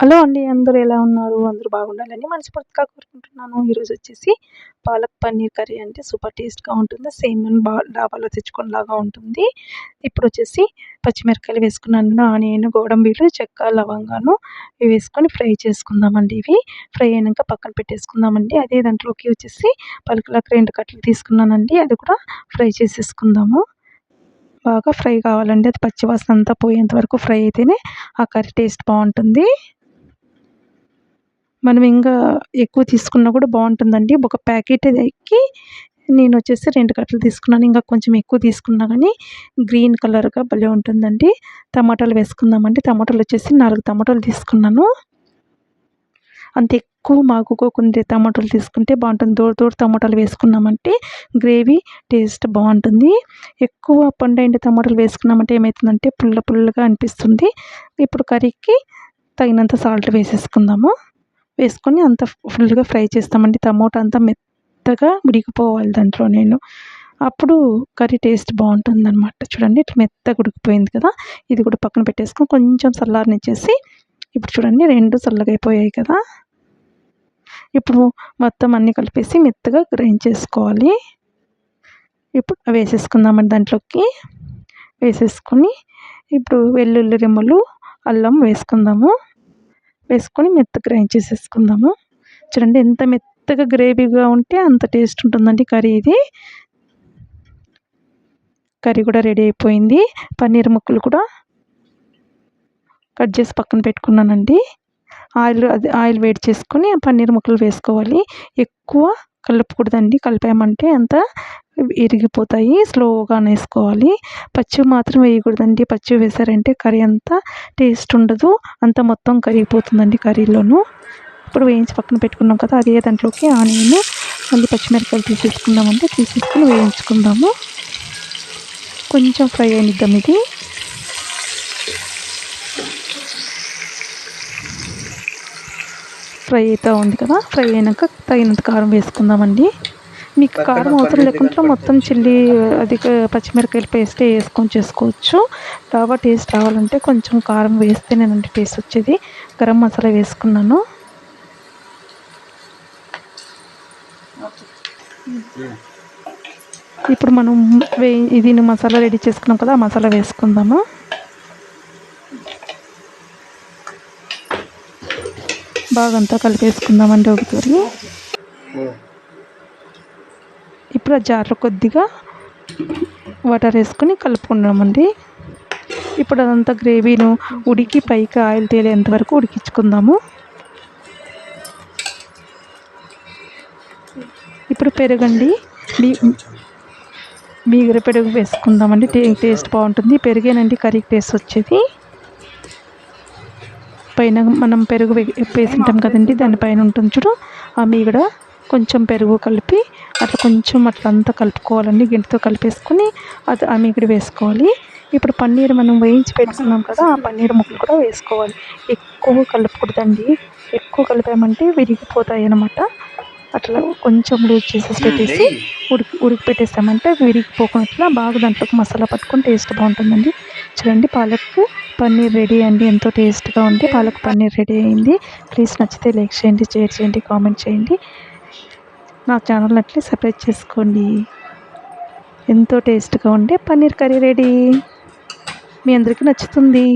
Hello అండి అందరూ ఎలా ఉన్నారు? అందరూ బాగుండాలని మనస్ఫూర్తిగా కోరుకుంటున్నాను. ఈరోజు వచ్చేసి పాలక్ పన్నీర్ కర్రీ అంటే సూపర్ టేస్ట్గా ఉంటుంది. సేమ్ మన బా డాబాలో తెచ్చుకునేలాగా ఉంటుంది. ఇప్పుడు వచ్చేసి పచ్చిమిరపకాయలు వేసుకున్నాను. ఆనియన్ గోడంబీలు చెక్క లవంగాను ఇవి వేసుకొని ఫ్రై చేసుకుందామండి ఇవి. ఫ్రై అయినాక పక్కన పెట్టేసుకుందామండి. అదే దాంట్లోకి వచ్చేసి పలుకులకు రెండు కట్టలు తీసుకున్నానండి. అది కూడా ఫ్రై చేసేసుకుందాము. బాగా ఫ్రై కావాలండి. అది పచ్చివాసన అంతా పోయేంత వరకు ఫ్రై అయితేనే ఆ కర్రీ టేస్ట్ బాగుంటుంది. మనం ఇంకా ఎక్కువ తీసుకున్నా కూడా బాగుంటుందండి. ఒక ప్యాకెట్ ఎక్కి నేను వచ్చేసి రెండు కట్టలు తీసుకున్నాను. ఇంకా కొంచెం ఎక్కువ తీసుకున్నా కానీ గ్రీన్ కలర్గా భలే ఉంటుందండి. టమాటాలు వేసుకుందామండి. టమాటాలు వచ్చేసి నాలుగు టమాటాలు తీసుకున్నాను. అంత ఎక్కువ మాగుకోకుండా టమాటాలు తీసుకుంటే బాగుంటుంది. దూర దూర టమాటాలు వేసుకున్నామంటే గ్రేవీ టేస్ట్ బాగుంటుంది. ఎక్కువ పండైన టమాటాలు వేసుకున్నామంటే ఏమవుతుందంటే పుల్ల పుల్లగా అనిపిస్తుంది. ఇప్పుడు కర్రీకి తగినంత సాల్ట్ వేసేసుకుందాము. వేసుకొని అంత ఫుల్గా ఫ్రై చేస్తామండి. టమోటా అంతా మెత్తగా ఉడికిపోవాలి దాంట్లో నేను. అప్పుడు కర్రీ టేస్ట్ బాగుంటుంది అనమాట చూడండి ఇట్లా మెత్తగా ఉడికిపోయింది కదా. ఇది కూడా పక్కన పెట్టేసుకొని కొంచెం చల్లారనిచ్చేసి ఇప్పుడు చూడండి రెండు చల్లగా అయిపోయాయి కదా. ఇప్పుడు మొత్తం అన్నీ కలిపేసి మెత్తగా గ్రైండ్ చేసుకోవాలి. ఇప్పుడు వేసేసుకుందామండి దాంట్లోకి. వేసేసుకొని ఇప్పుడు వెల్లుల్లి రెమ్మలు అల్లం వేసుకుందాము. వేసుకొని మెత్తగా గ్రైండ్ చేసేసుకుందాము. చూడండి ఎంత మెత్తగా గ్రేవీగా ఉంటే అంత టేస్ట్ ఉంటుందండి కర్రీ ఇది. కర్రీ కూడా రెడీ అయిపోయింది. పన్నీర్ ముక్కలు కూడా కట్ చేసి పక్కన పెట్టుకున్నానండి. ఆయిల్ అది ఆయిల్ వేడి చేసుకొని పన్నీర్ ముక్కలు వేసుకోవాలి. ఎక్కువ కలపకూడదండి. కలిపామంటే అంత ఇరిగిపోతాయి. స్లోగా వేసుకోవాలి పచ్చి మాత్రం వేయకూడదండి. పచ్చి వేసారంటే కర్రీ అంతా టేస్ట్ ఉండదు. అంత మొత్తం కరిగిపోతుందండి కర్రీలోను. ఇప్పుడు వేయించి పక్కన పెట్టుకున్నాం కదా అదే దాంట్లోకి ఆనియన్ మళ్ళీ పచ్చిమిరపకాయలు తీసేసుకుందామంటే తీసేసుకుని వేయించుకుందాము. కొంచెం ఫ్రై అయినిద్దాం ఇది. ఫ్రై అవుతూ ఉంది కదా ఫ్రై అయినాక తగినంత కారం వేసుకుందామండి. మీకు కారం అవసరం లేకుండా మొత్తం చిల్లీ అది పచ్చిమిరపకాయల పేస్ట్ వేసుకొని చేసుకోవచ్చు. బాగా టేస్ట్ రావాలంటే కొంచెం కారం వేస్తేనేనండి టేస్ట్ వచ్చేది. గరం మసాలా వేసుకున్నాను. ఇప్పుడు మనం వే ఇది మసాలా రెడీ చేసుకున్నాం కదా ఆ మసాలా వేసుకుందాము. బాగా అంతా కలిపేసుకుందామండి ఒకసారి. ఇప్పుడు ఆ జార్లో కొద్దిగా వాటర్ వేసుకొని కలుపుకున్నామండి ఇప్పుడు అదంతా గ్రేవీను ఉడికి పైకి ఆయిల్ తేలేంత వరకు ఉడికించుకుందాము. ఇప్పుడు పెరగండి. మీ మీగర పెరుగు వేసుకుందామండి. టే టేస్ట్ బాగుంటుంది. పెరిగేనండి. కర్రీ టేస్ట్ వచ్చేది. పైన మనం పెరుగు వేసింటాం కదండి దానిపైన ఉంటుంది చూడు. ఆ మీగడ కొంచెం పెరుగు కలిపి అట్లా కొంచెం అట్లా అంతా కలుపుకోవాలండి గింటతో కలిపేసుకొని అది ఆ మీగడ వేసుకోవాలి. ఇప్పుడు పన్నీర్ మనం వేయించి పెట్టుకున్నాం కదా ఆ పన్నీర్ ముక్కలు కూడా వేసుకోవాలి. ఎక్కువ కలుపుకూడదండి. ఎక్కువ కలిపామంటే విరిగిపోతాయి అన్నమాట. అట్లా కొంచెం లూజ్ చేసేసి పెట్టేసి ఉడికి ఉడికి పెట్టేస్తామంటే విరిగిపోకుండా బాగా దాంట్లోకి మసాలా పట్టుకొని టేస్ట్ బాగుంటుందండి. చూడండి పాలక్ పన్నీర్ రెడీ అండి. ఎంతో టేస్ట్గా ఉంది. పాలక్ పన్నీర్ రెడీ అయింది. ప్లీజ్ నచ్చితే లైక్ చేయండి షేర్ చేయండి కామెంట్ చేయండి. నా ఛానల్ అట్లే సబ్స్క్రైబ్ చేసుకోండి. ఎంతో టేస్ట్గా ఉండే పన్నీర్ కర్రీ రెడీ. మీ అందరికీ నచ్చుతుంది.